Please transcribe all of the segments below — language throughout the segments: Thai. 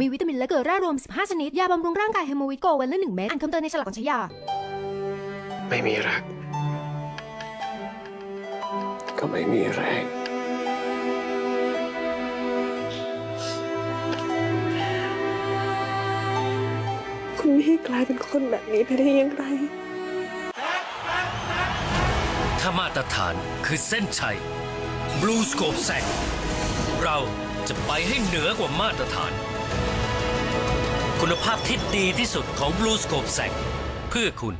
มีวิตามินและเกลือแร่รวม 15 ชนิด ยาบำรุงร่างกายเฮโมวิโกวันละ1เม็ดอ่านคำเตือนในฉลากก่อนใช้ยา ไม่มีรัก ก็ไม่มีแรงคุณพี่กลายเป็นคนแบบนี้ไปได้อยังไงถ้ามาตรฐานคือเส้นชัย Blue Scope แซงเรา จะไปให้เหนือกว่ามาตรฐาน คุณภาพที่ดีที่สุดของ Blue Scope แซงเพื่อคุณ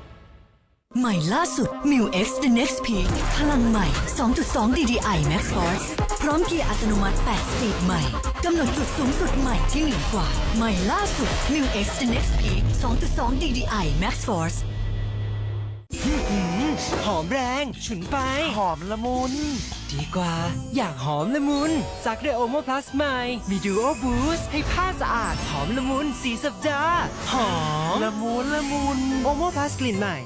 ใหม่ล่าสุด m i w X The Next Peak พลังใหม่ 2.2 DDI Max Force พร้อมเกียร์อัตโนมัติ 8 สปีดใหม่กำหนดจุดสูงสุดใหม่ที่เหนือกว่า ใหม่ล่าสุด m i w X The Next Peak 2.2 DDI Max Force หอมแรงฉุนไป หอมละมุน ดีกว่า อยากหอมละมุนซักด้วยโอโมพลัสใหม่ มีดูโอบูสให้ผ้าสะอาด หอมละมุนสีสัปดาห์หอมละมุนละมุนโอโมพลัสกลิ่นใหม่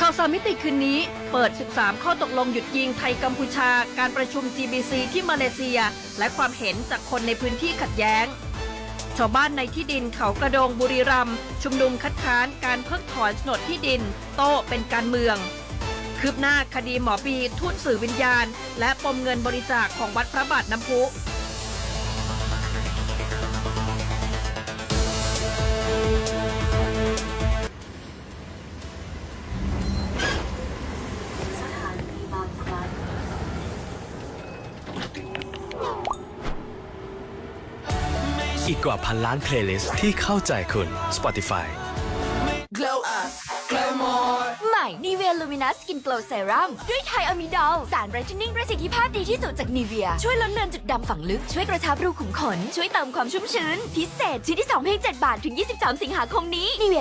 ข่าวสารมิติคืนนี้ เปิด 13 ข้อตกลงหยุดยิงไทยกัมพูชา การประชุม GBC ที่มาเลเซีย และความเห็นจากคนในพื้นที่ขัดแย้ง ชาวบ้านในที่ดินเขากระโดงบุรีรัมย์ชุมนุมคัดค้านการเพิกถอนโฉนดที่ดิน โต้เป็นการเมือง คืบหน้าคดีหมอปีทุ่นสื่อวิญญาณ และปมเงินบริจาคของวัดพระบาทน้ำพุ อีกกว่าพันล้านเพลย์ลิสต์ที่เข้าใจคุณ Spotify ใหม่ n ีเวียลูมินัสกินโกลเซรั่มด้วยไทอะมิดอลสารไบรท์เทนนิ่งประสิทธิภาพดีที่สุดจากนีเวียช่วยลดเลือนจุดดำฝังลึก ช่วยกระชับรูขุมขน ช่วยเติมความชุ่มชื้น พิเศษชิ้นที่ 2 เพียง 7 บาท ถึง 23 สิงหาคมนี้นีเวี